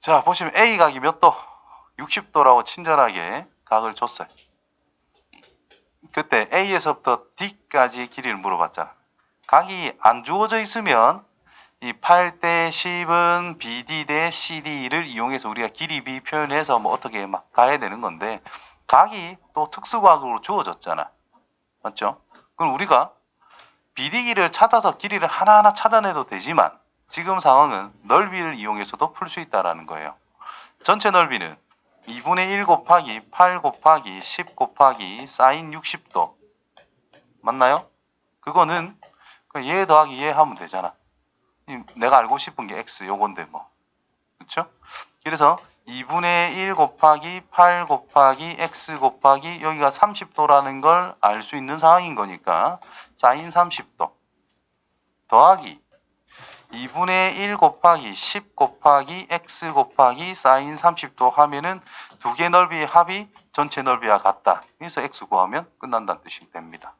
자, 보시면 A 각이 몇 도? 60도라고 친절하게 각을 줬어요. 그때 A에서부터 D까지 길이를 물어봤잖아. 각이 안 주어져 있으면 이 8대 10은 BD 대 CD를 이용해서 우리가 길이 B 표현해서 뭐 어떻게 막 가야 되는 건데 각이 또 특수과학으로 주어졌잖아. 맞죠? 그럼 우리가 BD 길이를 찾아서 길이를 하나하나 찾아내도 되지만 지금 상황은 넓이를 이용해서도 풀 수 있다라는 거예요. 전체 넓이는 2분의 1 곱하기 8 곱하기 10 곱하기 사인 60도 맞나요? 그거는 그냥 얘 더하기 얘 하면 되잖아. 이 내가 알고 싶은 게 x 요건데 뭐 그렇죠? 그래서 2분의 1 곱하기 8 곱하기 x 곱하기 여기가 30도라는 걸 알 수 있는 상황인 거니까 사인 30도 더하기 2분의 1 곱하기 10 곱하기 x 곱하기 사인 30도 하면은 두 개 넓이의 합이 전체 넓이와 같다. 그래서 x 구하면 끝난다는 뜻이 됩니다.